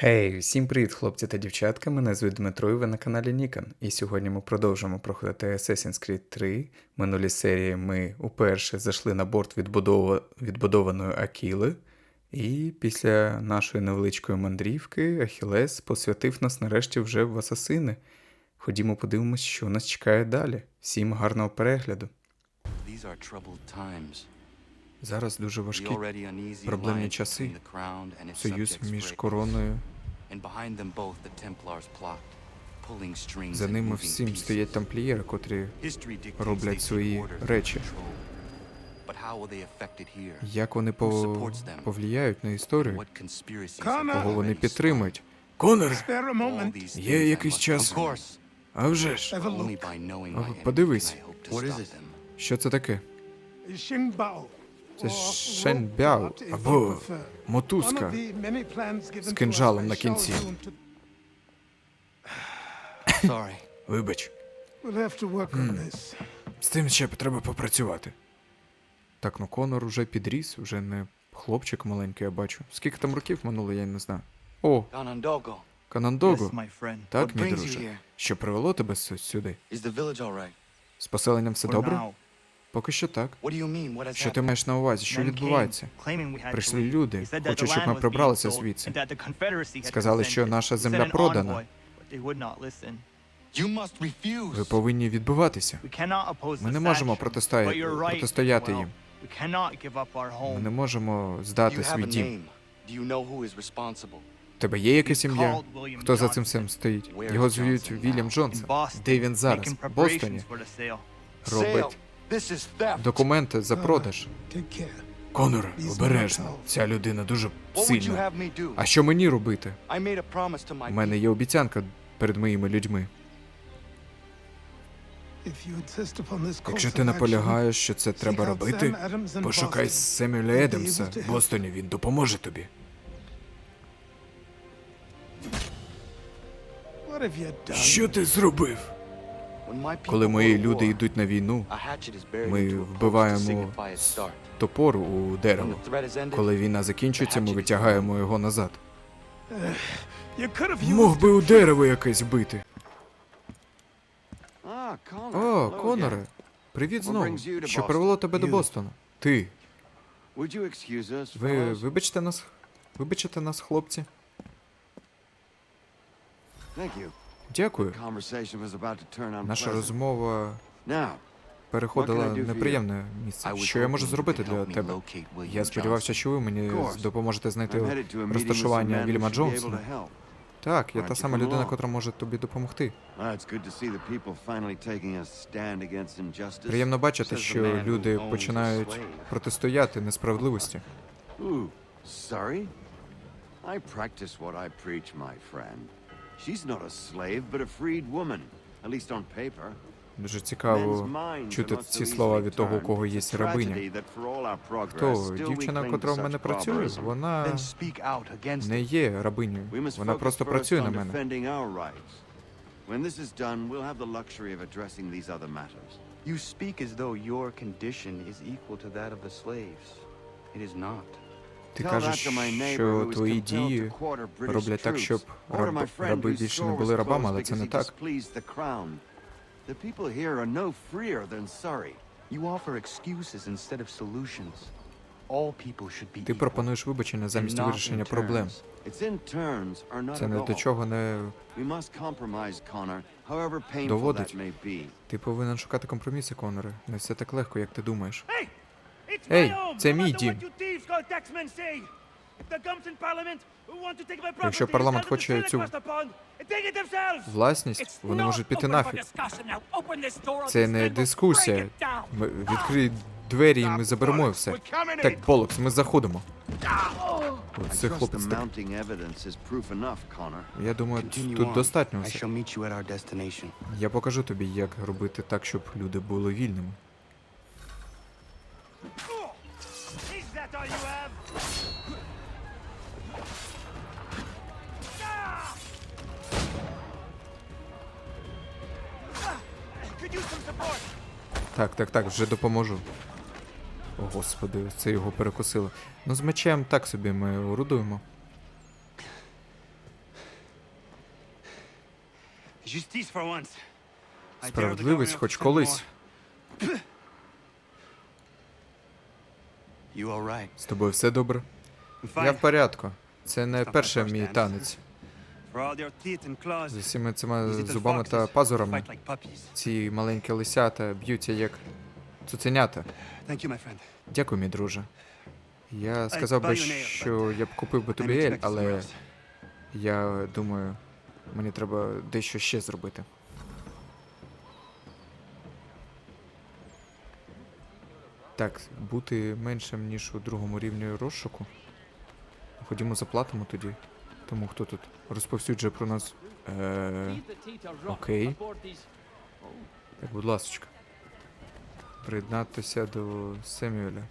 Гей, всім привіт, хлопці та дівчатка. Мене звуть Дмитро і ви на каналі Нікон. І сьогодні ми продовжимо проходити Assassin's Creed 3. Минулій серії ми уперше зайшли на борт відбудова... відбудованої Акіли. І після нашої невеличкої мандрівки Ахілес посвятив нас нарешті вже в асасини. Ходімо подивимось, що нас чекає далі. Всім гарного перегляду. These are troubled times. Зараз дуже важкі проблемні часи. союз між короною. За ними всім стоять тамплієри, котрі роблять свої речі. Як вони по... повлияють на історію, кого вони підтримують. Конор! Є якийсь час? А вже ж! Подивись. Що це таке? Це or Шен Rope Бяо, Dart, if you або мотузка. з to кинджалом на кінці. Вибач, з цим ще треба попрацювати. Так, ну Конор уже підріс, вже не хлопчик маленький, я бачу. Скільки там років минуло, я не знаю. О. Канандого. Так, мій друже. Що привело тебе сюди? З поселенням все добре? Поки що так. Що ти маєш на увазі? Що відбувається? Прийшли люди, хочуть, щоб ми прибралися звідси. Сказали, що наша земля продана. Ви повинні відбиватися. Ми не можемо протистояти їм. Ми не можемо здати свій дім. У тебе є якесь He's ім'я? Хто за цим всім стоїть? Його Johnson Вільям? Джонсон. Де він зараз? В Бостоні. Робить. Документи за продаж. Конор, обережно. Ця людина дуже сильна. А що мені робити? У мене є обіцянка перед моїми людьми. Якщо ти наполягаєш, що це треба робити, пошукай be Едемса в. Бостоні, він допоможе тобі. Що ти зробив? Коли мої люди йдуть на війну, ми вбиваємо топор у дерево. Коли війна закінчується, ми витягаємо його назад. Мог би у дерево якесь бити. О, Коноре, привіт знову. Що привело тебе до Бостона? Ти. Ви вибачте нас. Вибачте нас, хлопці. Thank you. Дякую. Наша розмова переходила неприємне місце. Що я можу зробити для тебе? Я сподівався, що ви мені допоможете знайти розташування able Джонсона. Так, я та сама людина, котра може тобі допомогти. Ah. Приємно бачити, що люди починають протистояти несправедливості. Sorry? I practice what I preach, my friend. She's not a slave, but a freed woman. At least on paper. Дуже цікаво чути ці слова від того, у кого є рабиня. Хто? Дівчина, котра в мене працює, вона не є рабинею. Вона просто працює на мене. When this is done, we'll have the luxury of addressing these other matters. You speak as though your condition is equal to that of the slaves. It is not. Ти кажеш, що твої дії роблять так, щоб раб- раби більше не були рабами, але це не так. displeased the crown. The people here are no freer than Surrey. You offer excuses instead of solutions. All people should be Ти пропонуєш вибачення замість вирішення проблем. Це не до чого не. Доводить. Ти повинен шукати компроміси, Коноре. Не все так легко, як ти думаєш. Hey! It's Hey, my home! це мій дім. Якщо парламент хоче цю власність, вони можуть піти нафіг. Це не дискусія. Ми відкрий двері і ми заберемо все. Так, Полокс, ми заходимо. Оце хлопець так. Я думаю, тут достатньо все. Я покажу тобі, як робити так, щоб люди були вільними. Is that all you have? Ah! Could use some support. Так, так, так, вже допоможу. О, господи, це його перекосило. Ну, з мечем так собі ми орудуємо. Справедливість хоч колись. more. You all right? З тобою все добре? Я в порядку. Це не перший мій танець. З усіма цими зубами та пазурами. Ці маленькі лисята б'ються як цуценята. Дякую, мій друже. Я сказав би, що я б купив би тобі ель, але я думаю, мені треба дещо ще зробити. Так, бути меншим, ніж у другому рівні розшуку. Ходімо заплатимо тоді. Тому хто тут розповсюджує про нас. Е, окей. Так, будь ласочка. Приєднатися до Семюеля.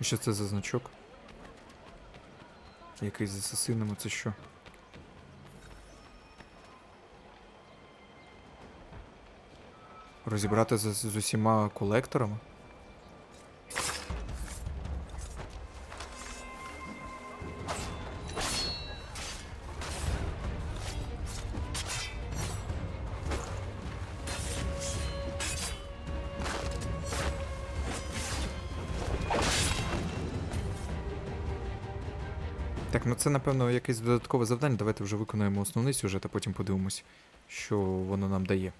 Що це за значок? Якийсь з асасинами, це що? Розібрати з, з усіма колекторами? Так, ну це напевно якесь додаткове завдання. Давайте вже виконаємо основний сюжет, а потім подивимось, що воно нам дає.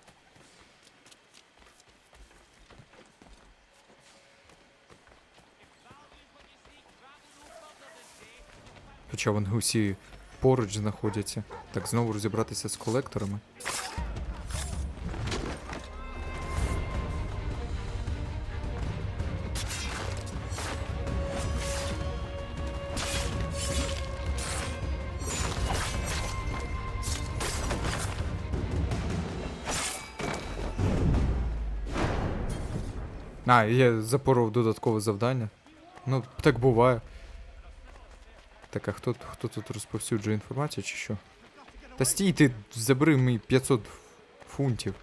Хоча вони усі поруч знаходяться. Так, знову розібратися з колекторами. А, я запоров додаткове завдання. Ну, так буває. Так, а хто, хто тут розповсюджує інформацію чи що? Та стій ти, забери мій 500 фунтів.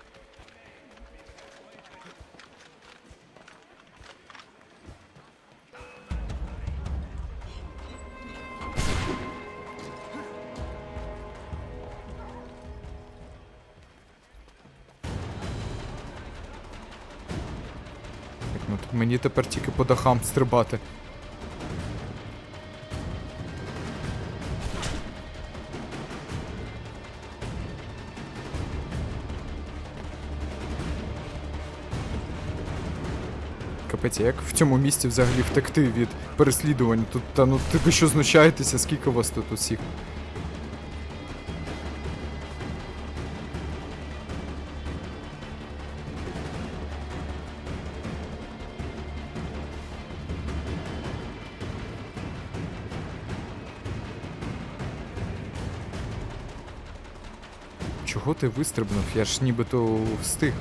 Ну мені тепер тільки по дахам стрибати. Капець, як в цьому місці взагалі втекти від переслідувань? Тут, та ну ти що знущаєтеся, скільки вас тут усіх? Чого ти вистрибнув? Я ж нібито встиг.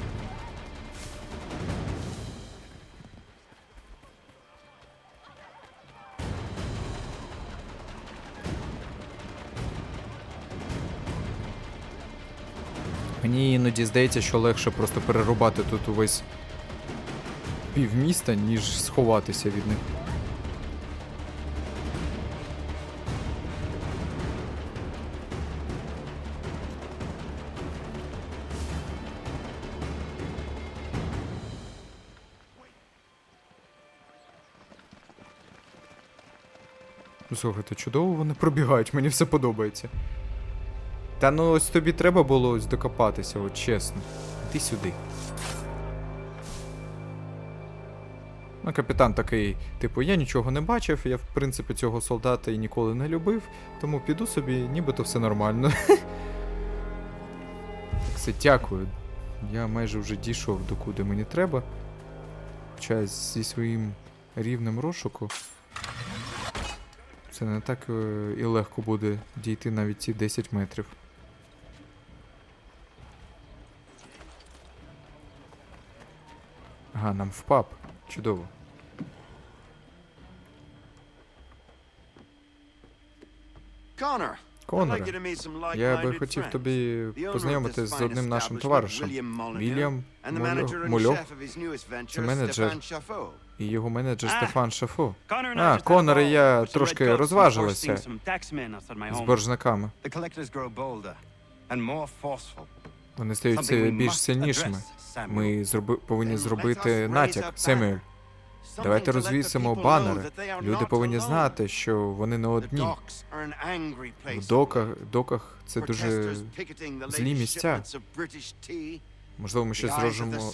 Іноді здається, що легше просто перерубати тут увесь півміста, ніж сховатися від них. Слухайте, чудово вони пробігають, мені все подобається. Та ну ось тобі треба було ось докопатися, от чесно. Іди сюди. Ну, капітан такий, типу, я нічого не бачив, я в принципі цього солдата і ніколи не любив, тому піду собі, нібито все нормально. Все, дякую. Я майже вже дійшов до куди мені треба. Хоча зі своїм рівнем розшуку. Це не так е, і легко буде дійти навіть ці 10 метрів. Ага, нам в паб. Чудово. Connor, Коноре, я би хотів тобі познайомити з одним нашим товаришем, Вільям venture, Це менеджер. І його менеджер Стефан Шафо. А, Коноре, ball я трошки my з боржниками. Вони стають Something we більш сильнішими. Ми зроби, повинні зробити натяк. Семюель, давайте розвісимо банери. Люди повинні знати, що вони не одні. В доках, доках це дуже. Злі місця. Можливо, ми щось зможемо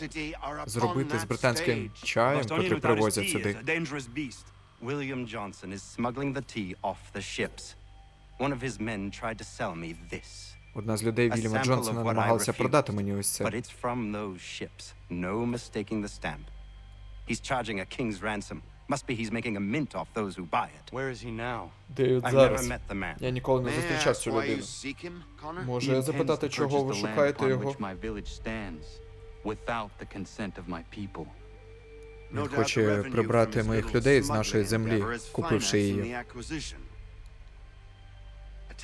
зробити з британським чаєм, котрий привозять сюди. William Johnson is smuggling the tea off the ships. One of his men tried to sell me this, Одна з людей Вільяма Джонсона of what I намагалася продати мені ось це. but it's from those ships. No mistaking the stamp. He's charging a king's ransom. Must be he's making a mint off those who buy it. Where is he now? Де I've never met the man. Я ніколи не May I зустрічав ask цю why you людину. seek him, Connor? Може He я intends запитати, to чого ви шукаєте його? which my village stands, without the consent of my people. No Він doubt хоче the revenue прибрати from his моїх little людей з нашої smuggling землі, endeavor is купивши її.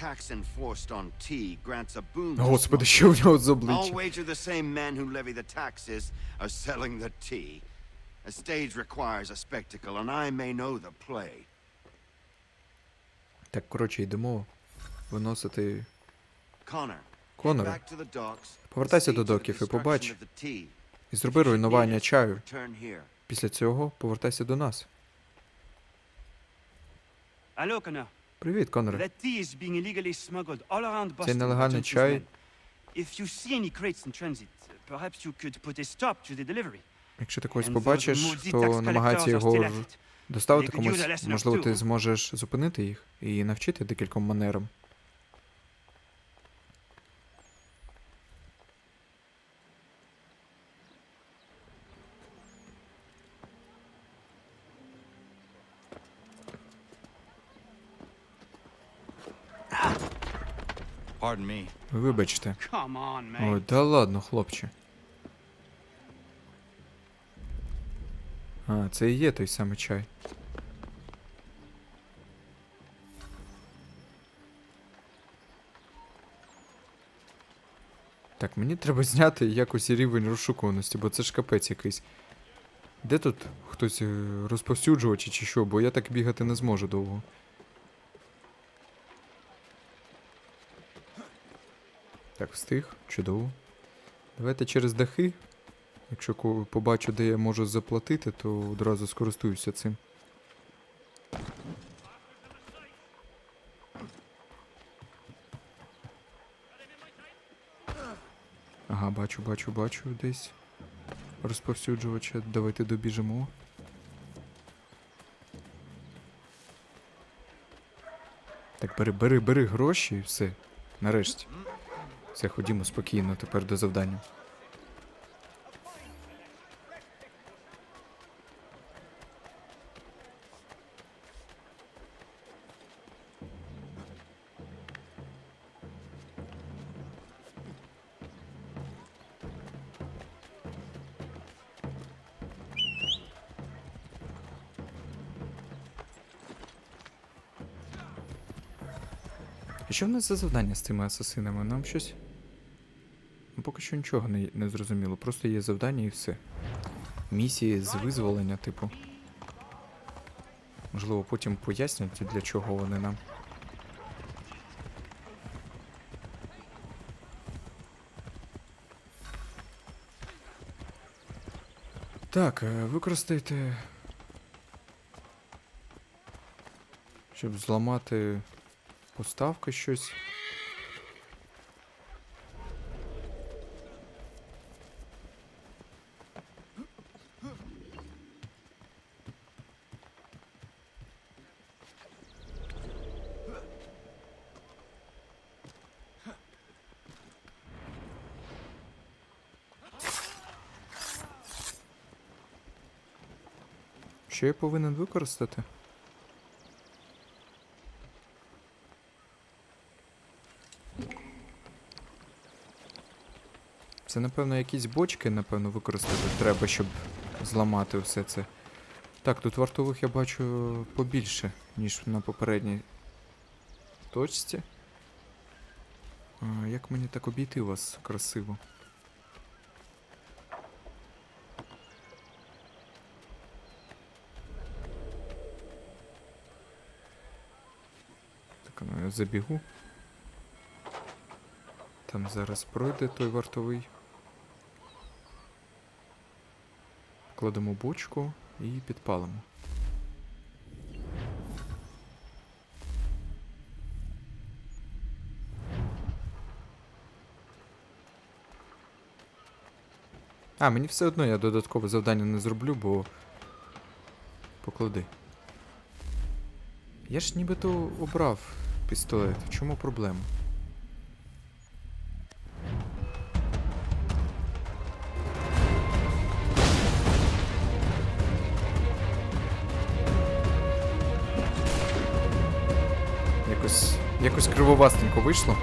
The acquisition. A tax enforced on tea grants a boon to Господи, smugglers. що в нього з I'll обличчя? wager the same men who levy the taxes are selling the tea. A stage requires a spectacle, and I may know the play. Так, коротше, йдемо виносити. Connor, Коноре, back to the docks. Повертайся до see to the доків і destruction побач. of the tea. і зроби руйнування чаю. here. Після цього повертайся до нас. Hello, Connor. Привіт, Boston. by нелегальний чай. men. If you see any crates in transit, perhaps you could put a stop to the delivery. Якщо ти когось побачиш, то намагайся його доставити комусь. Можливо, ти зможеш зупинити їх і навчити декільком манерам. Вибачте. Ой, да ладно, хлопче. А, це і є той самий чай. Так, мені треба зняти якось рівень розшукуваності, бо це ж капець якийсь. Де тут хтось е, розповсюджувачі чи що, бо я так бігати не зможу довго. Так, встиг, чудово. Давайте через дахи. Якщо побачу, де я можу заплатити, то одразу скористуюся цим. Ага, бачу, бачу, бачу десь. Розповсюджувача. Давайте добіжимо. Так, бери, бери, бери гроші і все. Нарешті. Все, ходімо спокійно тепер до завдання. Що в нас за завдання з цими асасинами? Нам щось. Поки що нічого не, не зрозуміло. Просто є завдання і все. Місії з визволення, типу. Можливо, потім пояснять, для чого вони нам. Так, е, використайте. Щоб зламати поставки щось. Що я повинен використати? Це, напевно, якісь бочки, напевно, використати треба, щоб зламати все це. Так, тут вартових я бачу побільше, ніж на попередній точці. А, як мені так обійти вас красиво? Ну я забігу. Там зараз пройде той вартовий. Кладемо бочку і підпалимо. А, мені все одно я додаткове завдання не зроблю, бо. Поклади. Я ж нібито обрав пістолет. В чому проблема? Якось. Якось кривовастенько вийшло.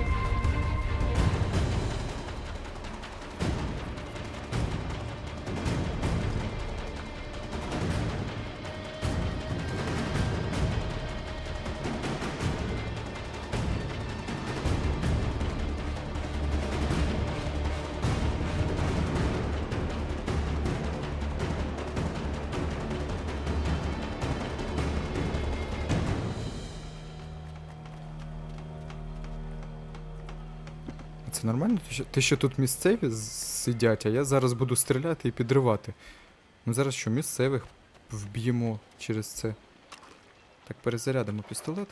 Ти що тут місцеві сидять, а я зараз буду стріляти і підривати. Ми зараз що, місцевих вб'ємо через це. Так, перезарядимо пістолет.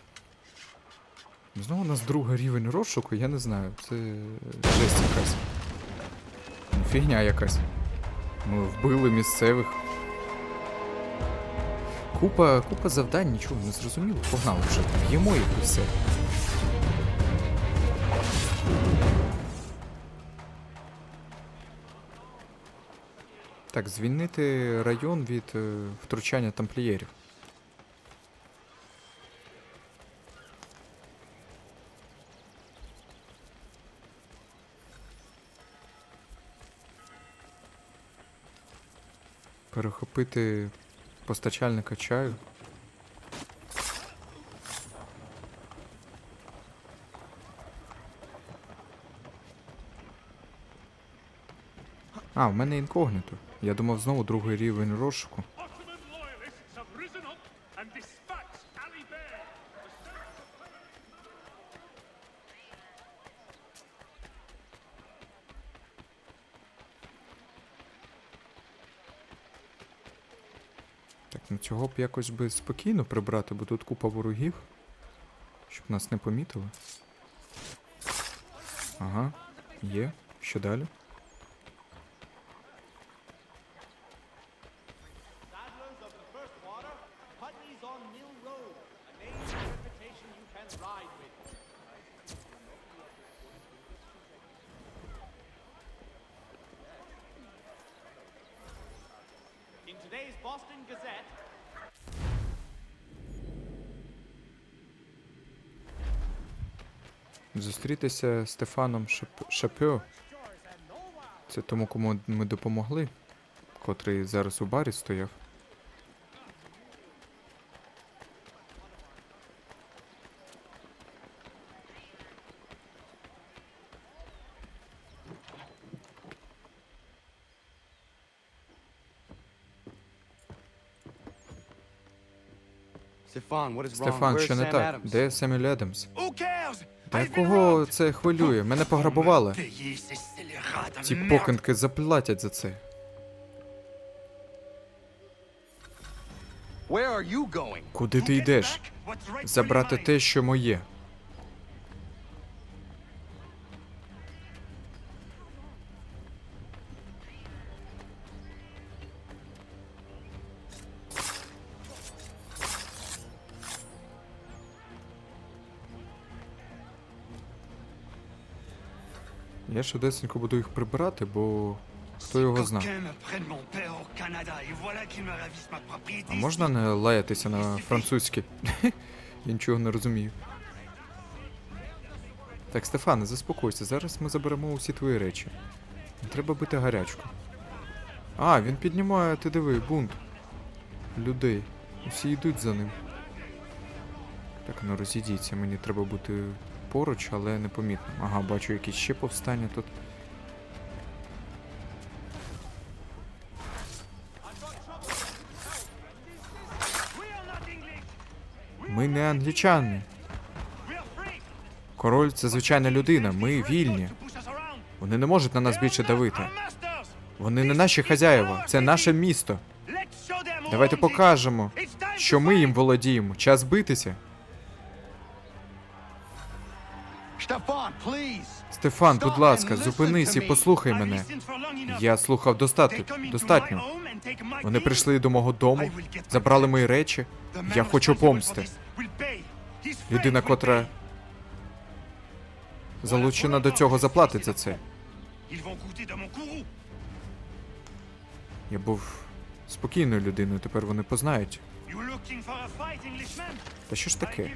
Знову у нас другий рівень розшуку, я не знаю. Це жесть якась. Фігня якась. Ми вбили місцевих. Купа, купа завдань, нічого не зрозуміло. Погнали вже. Б'ємо їх і все. Так, звільнити район від е, втручання тамплієрів. Перехопити постачальника чаю. А, в мене інкогніто. Я думав знову другий рівень розшуку. Так, ну цього б якось би спокійно прибрати, бо тут купа ворогів. Щоб нас не помітили. Ага, є. Що далі? Today's Boston Gazette, Зустрітися з Стефаном Шап... Шапьо. Це тому, кому ми допомогли, котрий зараз у барі стояв. Стефан, що не так? Де Семюль Адамс? Та кого це хвилює? Мене пограбували. Ці покинки заплатять за це. Куди ти йдеш? Забрати те, що моє. Швидесенько буду їх прибирати, бо хто його знає. А можна не лаятися на французьки? Я нічого не розумію. Так, Стефане, заспокойся, зараз ми заберемо усі твої речі. Треба бити гарячку. А, він піднімає, ти диви, бунт. Людей. Усі йдуть за ним. Так, ну розійдіться, мені треба бути поруч, але непомітно. Ага, бачу якісь ще повстання тут. Ми не англічани. Король це звичайна людина, ми вільні. Вони не можуть на нас більше давити. Вони не наші хазяїва, це наше місто. Давайте покажемо, що ми їм володіємо. Час битися. Стефан, будь ласка, зупинись і послухай мене. Я слухав достатньо. Достатньо. Вони прийшли до мого дому, забрали мої речі. Я хочу помсти. Людина, котра залучена до цього, заплатить за це. Я був спокійною людиною, тепер вони познають. Та що ж таке?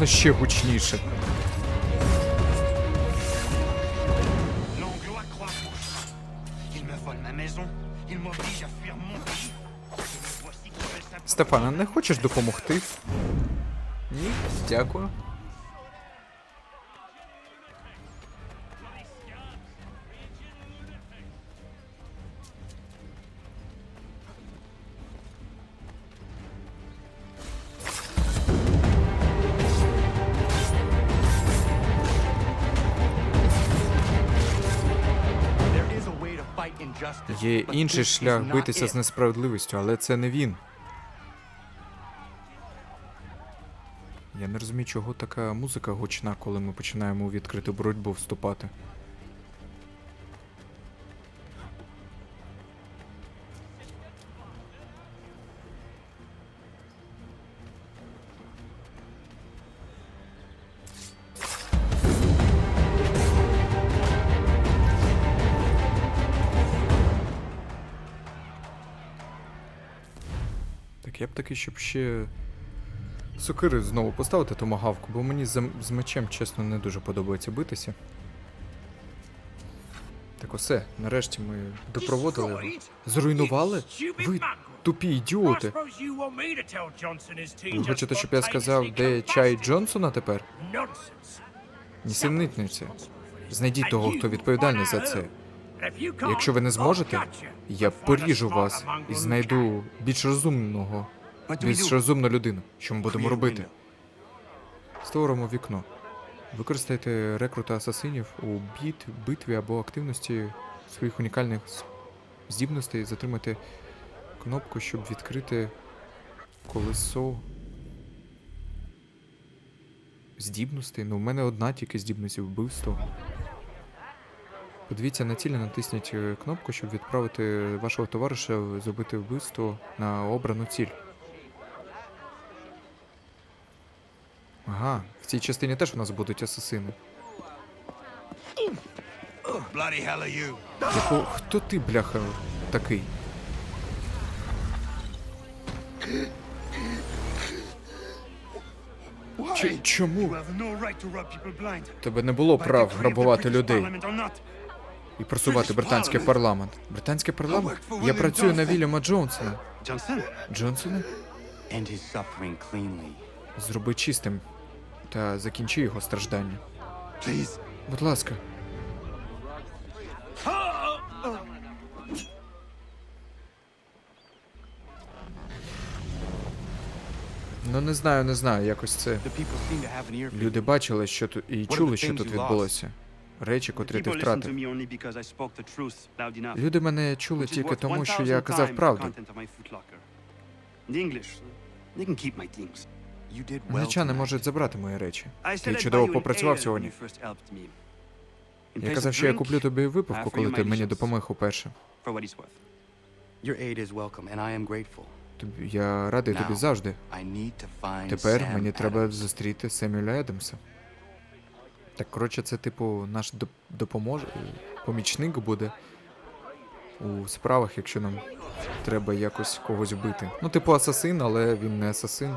Qui ще гучніше. Стефана, не хочеш допомогти? Ні, дякую. Інший шлях битися з несправедливістю, але це не він. Я не розумію, чого така музика гучна, коли ми починаємо у відкриту боротьбу вступати. Таки, щоб ще сокири знову поставити томагавку, бо мені з, з мечем, чесно, не дуже подобається битися. Так осе, нарешті ми допроводили його. Зруйнували? Ви тупі ідіоти. Ви хочете, щоб я сказав, де чай Джонсона тепер? Нісенітниці. Знайдіть того, хто відповідальний за це. Якщо ви не зможете, я поріжу вас і знайду більш розумного, більш розумну людину. Що ми будемо робити? Створимо вікно. Використайте рекрута асасинів у біт, битві або активності своїх унікальних здібностей. Затримайте кнопку, щоб відкрити колесо. Здібностей? Ну, в мене одна тільки здібність вбивство. Подивіться на ціль, і натисніть е, кнопку, щоб відправити вашого товариша зробити вбивство на обрану ціль. Ага, в цій частині теж у нас будуть асасини. Bloody hell are you? Яко, хто ти, бляха, такий? Ч- чому? Тебе не було прав грабувати людей і просувати британський парламент. Британський парламент? Я працюю на Вільяма Джонсона. Джонсона? Зроби чистим та закінчи його страждання. Please. Будь ласка. Ну не знаю, не знаю, якось це. Люди бачили, що тут і чули, що тут відбулося. Речі, котрі ти втратив. Люди мене чули тільки тому, що 1000 я казав правду. Англічани можуть забрати мої речі. Ти чудово попрацював сьогодні. when you first helped me. In Я казав, що я куплю тобі випивку, коли ти мені допомог уперше. for what he's worth. Your aid is welcome, and I am grateful. Тобі- Я радий тобі завжди. I need to find Тепер мені треба зустріти Семюля Едемса. Так, коротше, це типу наш доп- допомож... помічник буде. у справах, якщо нам треба якось когось вбити. Ну, типу асасин, але він не асасин.